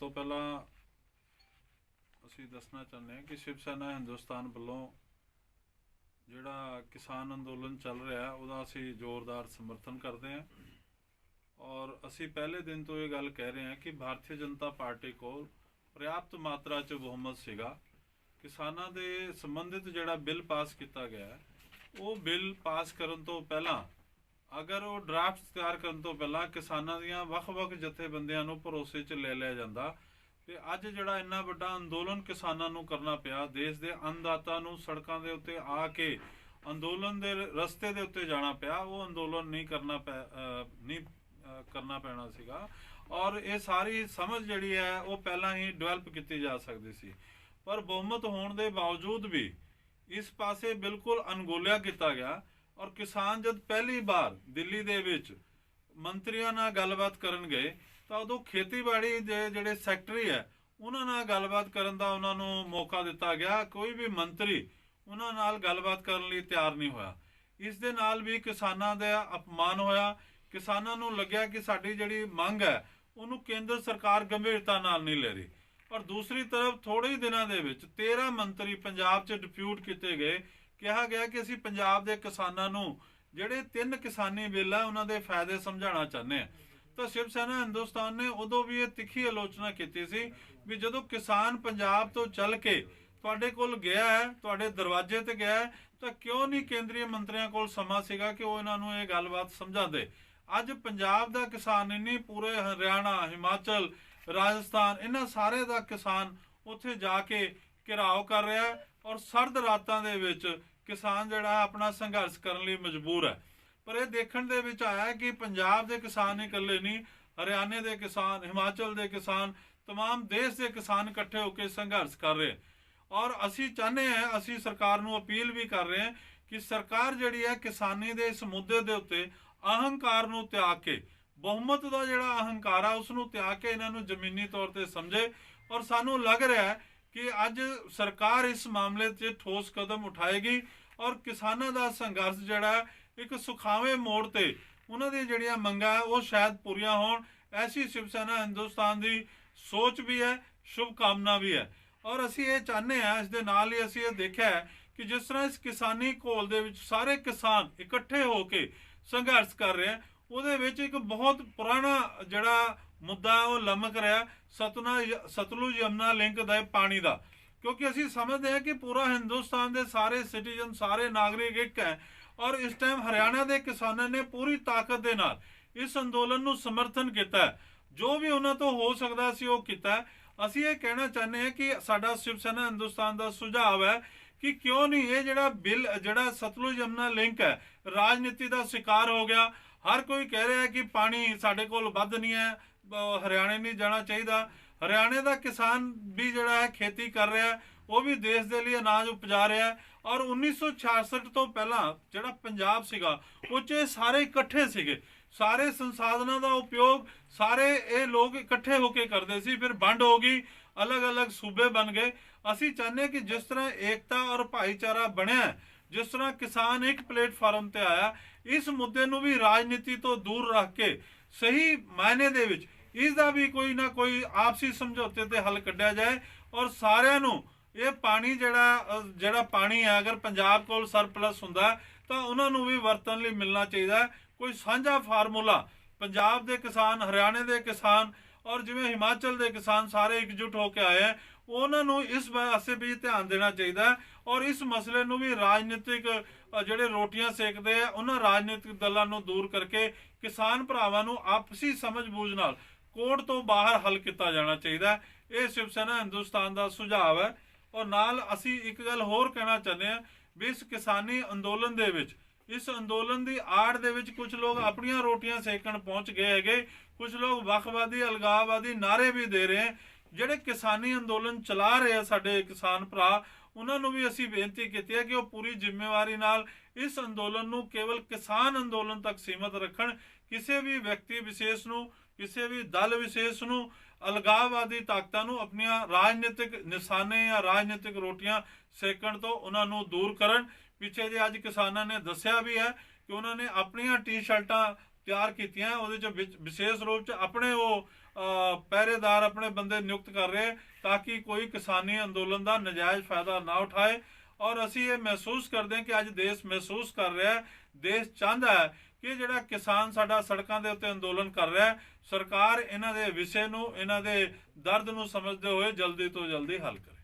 ਤੋਂ ਪਹਿਲਾਂ ਅਸੀਂ ਦੱਸਣਾ ਚਾਹੁੰਦੇ ਹਾਂ ਕਿ ਸ਼ਿਵ ਸੈਨਾ ਹਿੰਦੁਸਤਾਨ ਵੱਲੋਂ ਜਿਹੜਾ ਕਿਸਾਨ ਅੰਦੋਲਨ ਚੱਲ ਰਿਹਾ, ਉਹਦਾ ਅਸੀਂ ਜ਼ੋਰਦਾਰ ਸਮਰਥਨ ਕਰਦੇ ਹਾਂ। ਔਰ ਅਸੀਂ ਪਹਿਲੇ ਦਿਨ ਤੋਂ ਇਹ ਗੱਲ ਕਹਿ ਰਹੇ ਹਾਂ ਕਿ ਭਾਰਤੀ ਜਨਤਾ ਪਾਰਟੀ ਕੋਲ ਪ੍ਰਿਆਪਤ ਮਾਤਰਾ 'ਚ ਬਹੁਮਤ ਸੀਗਾ। ਕਿਸਾਨਾਂ ਦੇ ਸੰਬੰਧਿਤ ਜਿਹੜਾ ਬਿੱਲ ਪਾਸ ਕੀਤਾ ਗਿਆ, ਉਹ ਬਿੱਲ ਪਾਸ ਕਰਨ ਤੋਂ ਪਹਿਲਾਂ ਅਗਰ ਉਹ ਡਰਾਫਟ ਤਿਆਰ ਕਰਨ ਤੋਂ ਪਹਿਲਾਂ ਕਿਸਾਨਾਂ ਦੀਆਂ ਵੱਖ-ਵੱਖ ਜਥੇਬੰਦੀਆਂ ਨੂੰ ਭਰੋਸੇ 'ਚ ਲੈ ਲਿਆ ਜਾਂਦਾ ਤੇ ਅੱਜ ਜਿਹੜਾ ਇੰਨਾ ਵੱਡਾ ਅੰਦੋਲਨ ਕਿਸਾਨਾਂ ਨੂੰ ਕਰਨਾ ਪਿਆ, ਦੇਸ਼ ਦੇ ਅੰਨਦਾਤਾ ਨੂੰ ਸੜਕਾਂ ਦੇ ਉੱਤੇ ਆ ਕੇ ਅੰਦੋਲਨ ਦੇ ਰਸਤੇ ਦੇ ਉੱਤੇ ਜਾਣਾ ਪਿਆ, ਉਹ ਅੰਦੋਲਨ ਨਹੀਂ ਕਰਨਾ ਪੈ- ਨਹੀਂ ਕਰਨਾ ਪੈਣਾ ਸੀਗਾ। ਔਰ ਇਹ ਸਾਰੀ ਸਮਝ ਜਿਹੜੀ ਹੈ, ਉਹ ਪਹਿਲਾਂ ਹੀ ਡਿਵੈਲਪ ਕੀਤੀ ਜਾ ਸਕਦੀ ਸੀ। ਪਰ ਬਹੁਮਤ ਹੋਣ ਦੇ ਬਾਵਜੂਦ ਵੀ ਇਸ ਪਾਸੇ ਬਿਲਕੁਲ ਅਣਗੌਲਿਆ ਕੀਤਾ ਗਿਆ। ਔਰ ਕਿਸਾਨ ਜਦ ਪਹਿਲੀ ਵਾਰ ਦਿੱਲੀ ਦੇ ਵਿੱਚ ਮੰਤਰੀਆਂ ਨਾਲ ਗੱਲਬਾਤ ਕਰਨ ਗਏ, ਤਾਂ ਉਦੋਂ ਖੇਤੀਬਾੜੀ ਦੇ ਜਿਹੜੇ ਸੈਕਟਰੀ ਹੈ, ਉਹਨਾਂ ਨਾਲ ਗੱਲਬਾਤ ਕਰਨ ਦਾ ਉਹਨਾਂ ਨੂੰ ਮੌਕਾ ਦਿੱਤਾ ਗਿਆ। ਕੋਈ ਵੀ ਮੰਤਰੀ ਉਹਨਾਂ ਨਾਲ ਗੱਲਬਾਤ ਕਰਨ ਲਈ ਤਿਆਰ ਨਹੀਂ ਹੋਇਆ। ਇਸ ਦੇ ਨਾਲ ਵੀ ਕਿਸਾਨਾਂ ਦਾ ਅਪਮਾਨ ਹੋਇਆ। ਕਿਸਾਨਾਂ ਨੂੰ ਲੱਗਿਆ ਕਿ ਸਾਡੀ ਜਿਹੜੀ ਮੰਗ ਹੈ, ਉਹਨੂੰ ਕੇਂਦਰ ਸਰਕਾਰ ਗੰਭੀਰਤਾ ਨਾਲ ਨਹੀਂ ਲੈ ਰਹੀ। ਔਰ ਦੂਸਰੀ ਤਰਫ ਥੋੜੇ ਹੀ ਦਿਨਾਂ ਦੇ ਵਿੱਚ 13 ਮੰਤਰੀ ਪੰਜਾਬ 'ਚ ਡਿਪਿਊਟ ਕੀਤੇ ਗਏ। ਕਿਹਾ ਗਿਆ ਕਿ ਅਸੀਂ ਪੰਜਾਬ ਦੇ ਕਿਸਾਨਾਂ ਨੂੰ ਜਿਹੜੇ ਤਿੰਨ ਕਿਸਾਨੀ ਬਿੱਲ ਆ ਉਹਨਾਂ ਦੇ ਫਾਇਦੇ ਸਮਝਾਉਣਾ ਚਾਹੁੰਦੇ ਆ ਤਾਂ ਸ਼ਿਵ ਸੈਨਾ ਹਿੰਦੁਸਤਾਨ ਨੇ ਉਦੋਂ ਵੀ ਇਹ ਤਿੱਖੀ ਆਲੋਚਨਾ ਕੀਤੀ ਸੀ ਵੀ ਜਦੋਂ ਕਿਸਾਨ ਪੰਜਾਬ ਤੋਂ ਚੱਲ ਕੇ ਤੁਹਾਡੇ ਕੋਲ ਗਿਆ ਹੈ ਤੁਹਾਡੇ ਦਰਵਾਜ਼ੇ ਤੇ ਗਿਆ ਹੈ, ਤਾਂ ਕਿਉਂ ਨਹੀਂ ਕੇਂਦਰੀ ਮੰਤਰੀਆਂ ਕੋਲ ਸਮਾਂ ਸੀਗਾ ਕਿ ਉਹ ਇਹਨਾਂ ਨੂੰ ਇਹ ਗੱਲਬਾਤ ਸਮਝਾਉਂਦੇ ਅੱਜ ਪੰਜਾਬ ਦਾ ਕਿਸਾਨ ਇੰਨੀ ਪੂਰੇ ਹਰਿਆਣਾ ਹਿਮਾਚਲ ਰਾਜਸਥਾਨ ਇਹਨਾਂ ਸਾਰੇ ਦਾ ਕਿਸਾਨ ਉੱਥੇ ਜਾ ਕੇ ਘਿਰਾਓ ਕਰ ਰਿਹਾ ਔਰ ਸਰਦ ਰਾਤਾਂ ਦੇ ਵਿੱਚ ਕਿਸਾਨ ਜਿਹੜਾ ਹੈ ਆਪਣਾ ਸੰਘਰਸ਼ ਕਰਨ ਲਈ ਮਜਬੂਰ ਹੈ ਪਰ ਇਹ ਦੇਖਣ ਦੇ ਵਿੱਚ ਆਇਆ ਹੈ ਕਿ ਪੰਜਾਬ ਦੇ ਕਿਸਾਨ ਹੀ ਇਕੱਲੇ ਨਹੀਂ ਹਰਿਆਣੇ ਦੇ ਕਿਸਾਨ ਹਿਮਾਚਲ ਦੇ ਕਿਸਾਨ तमाम ਦੇਸ਼ ਦੇ ਕਿਸਾਨ ਇਕੱਠੇ ਹੋ ਕੇ ਸੰਘਰਸ਼ ਕਰ ਰਹੇ ਔਰ ਅਸੀਂ ਚਾਹੁੰਦੇ ਹਾਂ ਅਸੀਂ ਸਰਕਾਰ ਨੂੰ ਅਪੀਲ ਵੀ ਕਰ ਰਹੇ ਹਾਂ ਕਿ ਸਰਕਾਰ ਜਿਹੜੀ ਹੈ ਕਿਸਾਨੀ ਦੇ ਇਸ ਮੁੱਦੇ ਦੇ ਉੱਤੇ ਅਹੰਕਾਰ ਨੂੰ ਤਿਆਗ ਕੇ ਬਹੁਮਤ ਦਾ ਜਿਹੜਾ ਅਹੰਕਾਰ ਆ ਉਸ ਨੂੰ ਤਿਆਗ ਕੇ ਇਹਨਾਂ ਨੂੰ ਜ਼ਮੀਨੀ ਤੌਰ ਤੇ ਸਮਝੇ ਔਰ ਸਾਨੂੰ ਲੱਗ ਰਿਹਾ ਹੈ ਕਿ ਅੱਜ ਸਰਕਾਰ ਇਸ ਮਾਮਲੇ 'ਚ ਠੋਸ ਕਦਮ ਉਠਾਏਗੀ ਔਰ ਕਿਸਾਨਾਂ ਦਾ ਸੰਘਰਸ਼ ਜਿਹੜਾ ਇੱਕ ਸੁਖਾਵੇਂ ਮੋੜ ਤੇ ਉਹਨਾਂ ਦੀਆਂ ਜਿਹੜੀਆਂ ਮੰਗਾਂ ਹੈ, ਉਹ ਸ਼ਾਇਦ ਪੂਰੀਆਂ ਹੋਣ। ਐਸੀ ਸ਼ਿਵ ਸੈਨਾ ਹਿੰਦੁਸਤਾਨ ਦੀ ਸੋਚ ਵੀ ਹੈ ਸ਼ੁਭ ਕਾਮਨਾ ਵੀ ਹੈ। ਔਰ ਅਸੀਂ ਇਹ ਚਾਹੁੰਦੇ ਹਾਂ, ਇਸ ਦੇ ਨਾਲ ਹੀ ਅਸੀਂ ਇਹ ਦੇਖਿਆ ਕਿ ਜਿਸ ਤਰ੍ਹਾਂ ਇਸ ਕਿਸਾਨੀ ਘੋਲ ਦੇ ਵਿੱਚ ਸਾਰੇ ਕਿਸਾਨ ਇਕੱਠੇ ਹੋ ਕੇ ਸੰਘਰਸ਼ ਕਰ ਰਹੇ ਆ ਉਹਦੇ ਵਿੱਚ ਇੱਕ ਬਹੁਤ ਪੁਰਾਣਾ ਜਿਹੜਾ ਮੁੱਦਾ ਉਹ ਲਮਕ ਰਿਹਾ ਸਤਨਾ ਸਤਲੁਜ ਯਮਨਾ ਲਿੰਕ ਦਾ ਪਾਣੀ ਦਾ। ਕਿਉਂਕਿ ਅਸੀਂ ਸਮਝਦੇ ਹਾਂ ਕਿ ਪੂਰਾ ਹਿੰਦੁਸਤਾਨ ਦੇ ਸਾਰੇ ਸਿਟੀਜ਼ਨ, ਸਾਰੇ ਨਾਗਰਿਕ ਇੱਕ ਹੈ ਔਰ ਇਸ ਟਾਈਮ ਹਰਿਆਣਾ ਦੇ ਕਿਸਾਨਾਂ ਨੇ ਪੂਰੀ ਤਾਕਤ ਦੇ ਨਾਲ ਇਸ ਅੰਦੋਲਨ ਨੂੰ ਸਮਰਥਨ ਕੀਤਾ ਜੋ ਵੀ ਉਹਨਾਂ ਤੋਂ ਹੋ ਸਕਦਾ ਸੀ ਉਹ ਕੀਤਾ ਅਸੀਂ ਇਹ ਕਹਿਣਾ ਚਾਹੁੰਦੇ ਹਾਂ ਕਿ ਸਾਡਾ ਸ਼ਿਵ ਸੈਨਾ ਹਿੰਦੁਸਤਾਨ ਦਾ ਸੁਝਾਅ ਹੈ ਕਿ ਕਿਉਂ ਨਹੀਂ ਇਹ ਜਿਹੜਾ ਬਿੱਲ, ਜਿਹੜਾ ਸਤਲੁਜ ਯਮਨਾ ਲਿੰਕ ਹੈ, ਰਾਜਨੀਤੀ ਦਾ ਸ਼ਿਕਾਰ ਹੋ ਗਿਆ। ਹਰ ਕੋਈ ਕਹਿ ਰਿਹਾ ਹੈ ਕਿ ਪਾਣੀ ਸਾਡੇ ਕੋਲ ਵੱਧ ਨਹੀਂ ਹੈ। ਹਰਿਆਣੇ ਨਹੀਂ ਜਾਣਾ ਚਾਹੀਦਾ। ਹਰਿਆਣੇ ਦਾ ਕਿਸਾਨ ਵੀ ਜਿਹੜਾ ਹੈ ਖੇਤੀ ਕਰ ਰਿਹਾ ਉਹ ਵੀ ਦੇਸ਼ ਦੇ ਲਈ ਅਨਾਜ ਉਪਜਾ ਰਿਹਾ ਹੈ ਔਰ 1966 ਤੋਂ ਪਹਿਲਾਂ ਜਿਹੜਾ ਪੰਜਾਬ ਸੀਗਾ, ਉਹ 'ਚ ਇਹ ਸਾਰੇ ਇਕੱਠੇ ਸੀਗੇ। ਸਾਰੇ ਸੰਸਾਧਨਾਂ ਦਾ ਉਪਯੋਗ, ਸਾਰੇ ਇਹ ਲੋਕ ਇਕੱਠੇ ਹੋ ਕੇ ਕਰਦੇ ਸੀ, ਫਿਰ ਵੰਡ ਹੋ ਗਈ, ਅਲੱਗ-ਅਲੱਗ ਸੂਬੇ ਬਣ ਗਏ। ਅਸੀਂ ਚਾਹੁੰਦੇ ਹਾਂ ਕਿ ਜਿਸ ਤਰ੍ਹਾਂ ਏਕਤਾ ਔਰ ਭਾਈਚਾਰਾ ਬਣਿਆ ਜਿਸ ਤਰ੍ਹਾਂ ਕਿਸਾਨ ਇੱਕ ਪਲੇਟਫਾਰਮ ਤੇ ਆਇਆ, ਇਸ ਮੁੱਦੇ ਨੂੰ ਵੀ ਰਾਜਨੀਤੀ ਤੋਂ ਦੂਰ ਰੱਖ ਕੇ ਸਹੀ ਮਾਇਨੇ ਦੇ ਵਿੱਚ ਇਸ ਦਾ ਵੀ ਕੋਈ ਨਾ ਕੋਈ ਆਪਸੀ ਸਮਝੌਤੇ ਤੇ ਹੱਲ ਕੱਢਿਆ ਜਾਏ ਔਰ ਸਾਰਿਆਂ ਨੂੰ ਇਹ ਪਾਣੀ ਜਿਹੜਾ ਜਿਹੜਾ ਪਾਣੀ ਹੈ, ਅਗਰ ਪੰਜਾਬ ਕੋਲ ਸਰਪਲਸ ਹੁੰਦਾ, ਤਾਂ ਉਹਨਾਂ ਨੂੰ ਵੀ ਵਰਤਣ ਲਈ ਮਿਲਣਾ ਚਾਹੀਦਾ ਕੋਈ ਸਾਂਝਾ ਫਾਰਮੂਲਾ, ਪੰਜਾਬ ਦੇ ਕਿਸਾਨ, ਹਰਿਆਣੇ ਦੇ ਕਿਸਾਨ ਔਰ ਜਿਵੇਂ ਹਿਮਾਚਲ ਦੇ ਕਿਸਾਨ ਸਾਰੇ ਇਕਜੁੱਟ ਹੋ ਕੇ ਆਏ ਹੈ, ਉਹਨਾਂ ਨੂੰ ਇਸ ਪਾਸੇ ਵੀ ਧਿਆਨ ਦੇਣਾ ਚਾਹੀਦਾ ਔਰ ਇਸ ਮਸਲੇ ਨੂੰ ਵੀ ਰਾਜਨੀਤਿਕ ਜਿਹੜੇ ਰੋਟੀਆਂ ਸੇਕਦੇ ਆ ਉਹਨਾਂ ਰਾਜਨੀਤਿਕ ਦਲਾਂ ਨੂੰ ਦੂਰ ਕਰਕੇ ਕਿਸਾਨ ਭਰਾਵਾਂ ਨੂੰ ਆਪਸੀ ਸਮਝ ਬੂਝ ਨਾਲ ਕੋਰਟ ਤੋਂ ਬਾਹਰ ਹੱਲ ਕੀਤਾ ਜਾਣਾ ਚਾਹੀਦਾ ਇਹ ਸ਼ਿਵ ਸੈਨਾ ਹਿੰਦੁਸਤਾਨ ਦਾ ਸੁਝਾਅ ਹੈ। ਔਰ ਨਾਲ ਅਸੀਂ ਇੱਕ ਗੱਲ ਹੋਰ ਕਹਿਣਾ ਚਾਹੁੰਦੇ ਹਾਂ ਵੀ ਇਸ ਕਿਸਾਨੀ ਅੰਦੋਲਨ ਦੇ ਵਿੱਚ, ਇਸ ਅੰਦੋਲਨ ਦੀ ਆੜ ਦੇ ਵਿੱਚ ਕੁਝ ਲੋਕ ਆਪਣੀਆਂ ਰੋਟੀਆਂ ਸੇਕਣ ਪਹੁੰਚ ਗਏ ਹੈਗੇ। ਕੁਝ ਲੋਕ ਵੱਖਵਾਦੀ, ਅਲਗਾਵਾਦੀ ਨਾਰੇ ਵੀ ਦੇ ਰਹੇ ਹੈ ਜਿਹੜੇ ਕਿਸਾਨੀ ਅੰਦੋਲਨ ਚਲਾ ਰਹੇ ਆ ਸਾਡੇ ਕਿਸਾਨ ਭਰਾ, ਉਹਨਾਂ ਨੂੰ ਵੀ ਅਸੀਂ ਬੇਨਤੀ ਕੀਤੀ ਹੈ ਕਿ ਉਹ ਪੂਰੀ ਜ਼ਿੰਮੇਵਾਰੀ ਨਾਲ ਇਸ ਅੰਦੋਲਨ ਨੂੰ ਕੇਵਲ ਕਿਸਾਨ ਅੰਦੋਲਨ ਤੱਕ ਸੀਮਤ ਰੱਖਣ, ਕਿਸੇ ਵੀ ਵਿਅਕਤੀ ਵਿਸ਼ੇਸ਼ ਨੂੰ ਕਿਸੇ ਵੀ ਦਲ ਵਿਸ਼ੇਸ਼ ਨੂੰ ਅਲਗਾਵਵਾਦੀ ਤਾਕਤਾਂ ਨੂੰ ਆਪਣੀਆਂ ਰਾਜਨੀਤਿਕ ਨਿਸ਼ਾਨੇ ਜਾਂ ਰਾਜਨੀਤਿਕ ਰੋਟੀਆਂ ਸੇਕਣ ਤੋਂ ਉਹਨਾਂ ਨੂੰ ਦੂਰ ਕਰਨ। ਪਿੱਛੇ ਜੇ ਅੱਜ ਕਿਸਾਨਾਂ ਨੇ ਦੱਸਿਆ ਵੀ ਹੈ ਕਿ ਉਹਨਾਂ ਨੇ ਆਪਣੀਆਂ ਟੀ-ਸ਼ਰਟਾਂ ਤਿਆਰ ਕੀਤੀਆਂ, ਉਹਦੇ ਚ ਵਿਚ- ਵਿਸ਼ੇਸ਼ ਰੂਪ ਚ ਆਪਣੇ ਉਹ ਪਹਿਰੇਦਾਰ ਆਪਣੇ ਬੰਦੇ ਨਿਯੁਕਤ ਕਰ ਰਹੇ ਤਾਂ ਕਿ ਕੋਈ ਕਿਸਾਨੀ ਅੰਦੋਲਨ ਦਾ ਨਜਾਇਜ਼ ਫਾਇਦਾ ਨਾ ਉਠਾਏ। ਔਰ ਅਸੀਂ ਇਹ ਮਹਿਸੂਸ ਕਰਦੇ ਹਾਂ ਕਿ ਅੱਜ ਦੇਸ਼ ਮਹਿਸੂਸ ਕਰ ਰਿਹਾ ਹੈ, ਦੇਸ਼ ਚਾਹੁੰਦਾ ਹੈ ਕਿ ਜਿਹੜਾ ਕਿਸਾਨ ਸਾਡਾ ਸੜਕਾਂ ਦੇ ਉੱਤੇ ਅੰਦੋਲਨ ਕਰ ਰਿਹਾ ਹੈ, ਸਰਕਾਰ ਇਹਨਾਂ ਦੇ ਵਿਸ਼ੇ ਨੂੰ, ਇਹਨਾਂ ਦੇ ਦਰਦ ਨੂੰ ਸਮਝਦੇ ਹੋਏ ਜਲਦੀ ਤੋਂ ਜਲਦੀ ਹੱਲ ਕਰੇ।